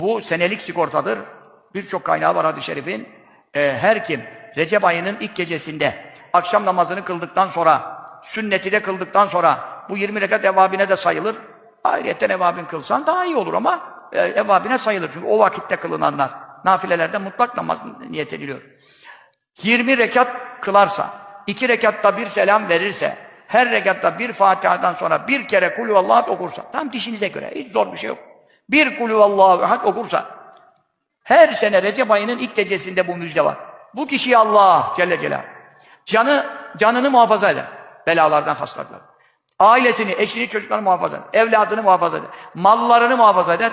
Bu senelik sigortadır. Birçok kaynağı var hadis-i şerifin. Ee, her kim Recep ayının ilk gecesinde akşam namazını kıldıktan sonra, sünneti de kıldıktan sonra bu 20 rekat evabine de sayılır. Ayrıyetten evabin kılsan daha iyi olur ama e, evabine sayılır. Çünkü o vakitte kılınanlar. Nafilelerde mutlak namaz niyet ediliyor. 20 rekat kılarsa, iki rekatta bir selam verirse, her rekatta bir Fatiha'dan sonra bir kere kulü Allahu okursa, tam dişinize göre, hiç zor bir şey yok. Bir kulü Allahu ehad okursa, her sene Recep ayının ilk gecesinde bu müjde var. Bu kişiyi Allah Celle Celaluhu canı, canını muhafaza eder. Belalardan, hastalıklardan. Ailesini, eşini, çocuklarını muhafaza eder. Evladını muhafaza eder. Mallarını muhafaza eder.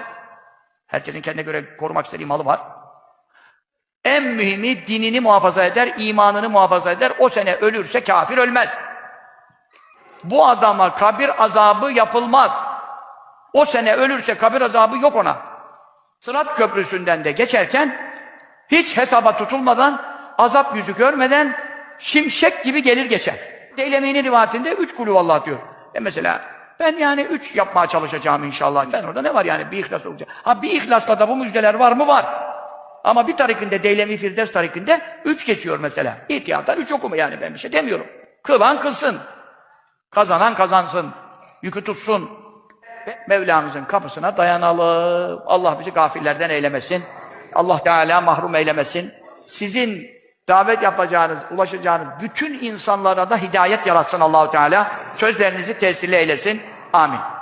Herkesin kendine göre korumak istediği malı var. En mühimi dinini muhafaza eder, imanını muhafaza eder. O sene ölürse kafir ölmez. Bu adama kabir azabı yapılmaz. O sene ölürse kabir azabı yok ona. Sırat köprüsünden de geçerken hiç hesaba tutulmadan, azap yüzü görmeden şimşek gibi gelir geçer. Deylemi'nin rivayetinde üç kulü vallahi diyor. E mesela ben yani üç yapmaya çalışacağım inşallah. Ben orada ne var yani bir ihlas olacak. Ha bir ihlasla da bu müjdeler var mı? Var. Ama bir tarikinde Deylemi Firdevs tarikinde üç geçiyor mesela. İhtiyattan üç okuma yani ben bir şey demiyorum. Kılan kılsın. Kazanan kazansın. Yükü tutsun. Mevlamızın kapısına dayanalım. Allah bizi gafillerden eylemesin. Allah Teala mahrum eylemesin. Sizin davet yapacağınız, ulaşacağınız bütün insanlara da hidayet yaratsın Allahu Teala. Sözlerinizi tesirli eylesin. Amin.